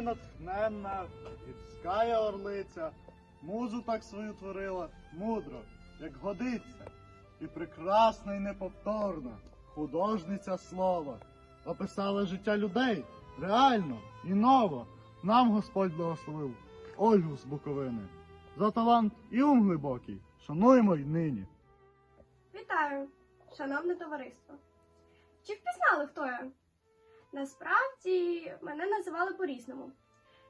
мною натхненна, гірська орлиця, музу так свою творила, мудро, як годиться, і прекрасна і неповторна, художниця слова, описала життя людей реально і ново. Нам Господь благословив Ольгу з Буковини. За талант і ум глибокий, шануємо й нині. Вітаю, шановне товариство. Чи впізнали, хто я? Насправді мене називали по-різному.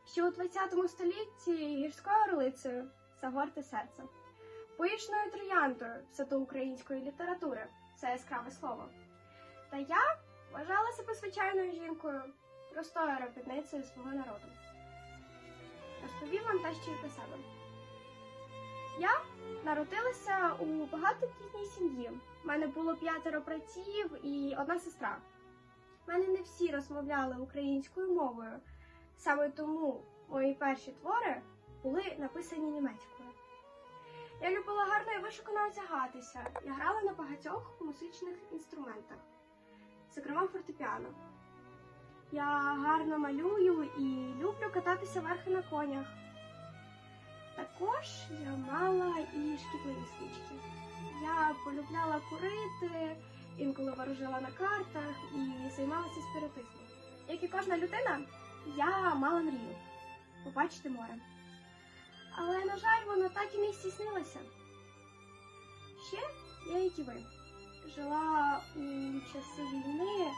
Ще у 20 столітті гірською орлицею Загорте серце, поїчною трояндою святоукраїнської літератури це яскраве слово. Та я вважала себе звичайною жінкою, простою робітницею свого народу. Розповім вам те, що й про себе. Я Народилася у багатодітній сім'ї. У мене було п'ятеро братів і одна сестра. У мене не всі розмовляли українською мовою. Саме тому мої перші твори були написані німецькою. Я любила гарно і вишукано одягатися. Я грала на багатьох музичних інструментах, зокрема фортепіано. Я гарно малюю і люблю кататися верхи на конях. Також я мала і шкідливі свічки. Я полюбляла курити, інколи ворожила на картах і займалася спіритизмом. Як і кожна людина, я мала мрію побачити море. Але, на жаль, воно так і не здійснилося. Ще я, як і ви, жила у часи війни,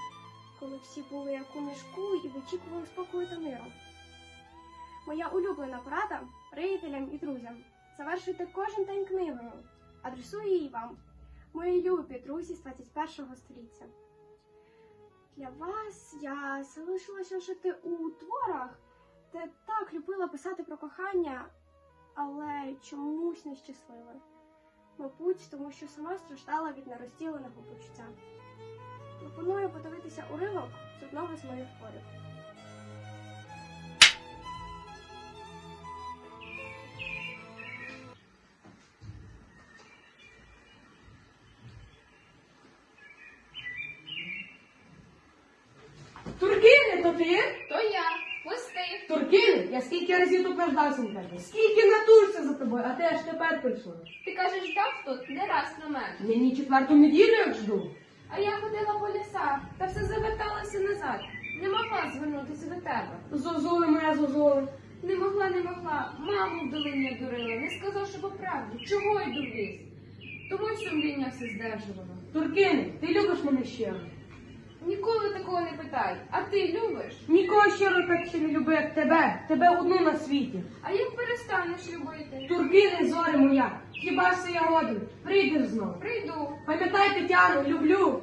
коли всі були як у мішку і вичікували спокою та миру. Моя улюблена порада приятелям і друзям. Завершуйте кожен день книгою. Адресую її вам, мої любі друзі з 21 століття. Для вас я залишилася жити у творах, де так любила писати про кохання, але чомусь нещаслива. Мабуть, тому що сама страждала від нерозділеного почуття. Пропоную подивитися уривок з одного з моїх творів. То ти? То я. Пусти. Туркини? Я скільки разів тут наждався на тебе? Скільки натужся за тобою, а ти аж тепер прийшла. Ти кажеш, ждав тут не раз на мене. Нині четверту неділю як жду. А я ходила по лісах та все заверталася назад. Не могла звернутися до тебе. Зозули моя зозули. Не могла, не могла. Маму в долині дурила, не сказавши по правді, чого йду в ліс. Тому й сумління все здержувало. Туркини, ти любиш мене щиро. Ніколи такого не питай. А ти любиш? Нікого щиро так ще не люблю, як тебе. Тебе одну на світі. А як перестанеш любити? Турбіни, зоре моя. Хіба ж це я годен? Прийдеш знов. Прийду. Пам'ятай, Тетяну, люблю.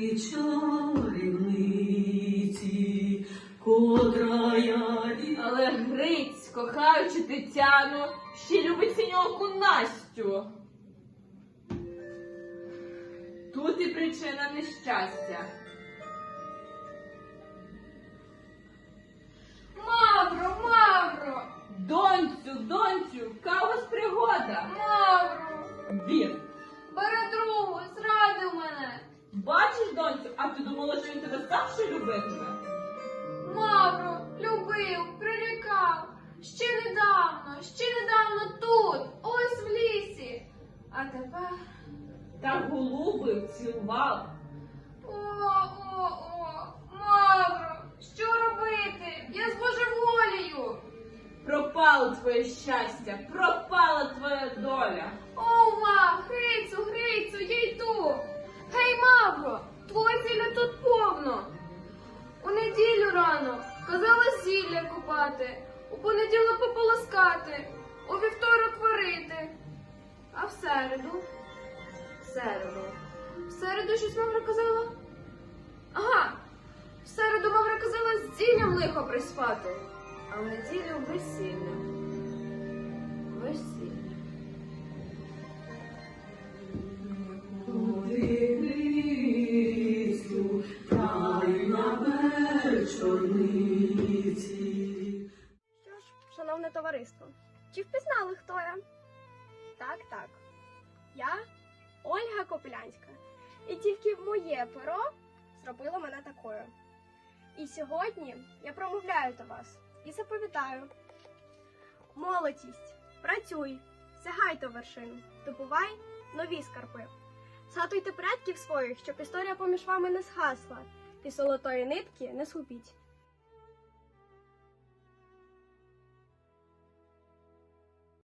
Чарівниці, котра я Але Гриць, кохаючи Тетяну, ще любить синьоку Настю. Тут і причина нещастя. Любитиме? Мавро, любив, прирікав. Ще недавно, ще недавно тут, ось в лісі. А тепер. Та голубив, цілував. О, о, о, Мавро, що робити? Я з божеволію. Пропало твоє щастя, пропала твоя доля. Зілля у понеділок пополоскати, у вівторок варити. А в середу? В середу. В середу щось Мавра казала? Ага, в середу Мавра казала з зіллям лихо приспати, а в неділю весілля. Весілля. Шановне товариство, чи впізнали, хто я? Так, так. Я Ольга Копилянська. І тільки моє перо зробило мене такою. І сьогодні я промовляю до вас і заповідаю. Молодість, працюй, сягай до вершин, добувай нові скарби. Згадуйте предків своїх, щоб історія поміж вами не згасла, і золотої нитки не згубіть.